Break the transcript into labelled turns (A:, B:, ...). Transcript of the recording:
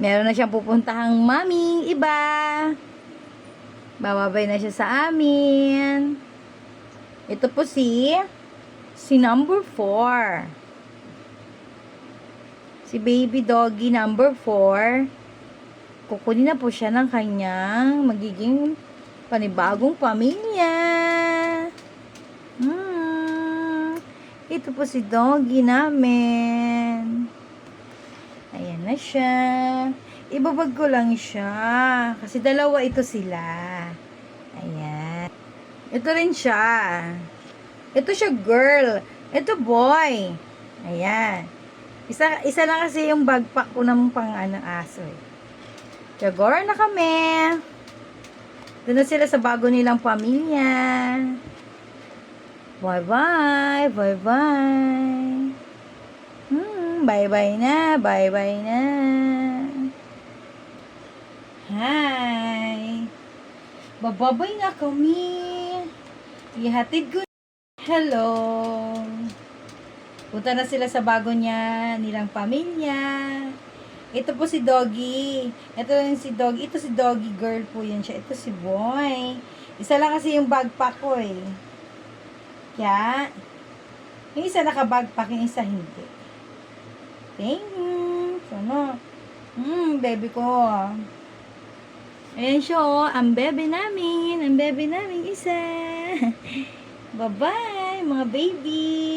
A: Meron na siyang pupuntahang maming iba. Bababay na siya sa amin. Ito po si si number 4. Si baby doggy number 4. Kukunin na po siya ng kanyang magiging panibagong pamilya. Hmm. Ito po si doggy namin. Ayan na siya. Ibabag ko lang siya. Kasi dalawa ito sila. Ayan. Ito rin siya. Ito siya girl. Ito boy. Ayan. Isa, isa lang kasi yung bagpak ko ng pang ano, aso eh. Jagor na kami. Doon na sila sa bago nilang pamilya. Bye-bye. Bye-bye. Bye-bye na. Bye-bye na. Hi. Bababay na kami. Ihatid ko. Hello. Punta na sila sa bago niya, nilang pamilya. Ito po si Doggy. Ito rin si Doggy. Ito si Doggy girl po yan siya. Ito si Boy. Isa lang kasi yung bagpack ko eh. Kaya, yung isa nakabagpack, yung isa hindi. Thank you. Sana. Hmm, baby ko. Ayan siya oh, ang bebe namin. Ang bebe namin isa. Bye-bye, mga baby.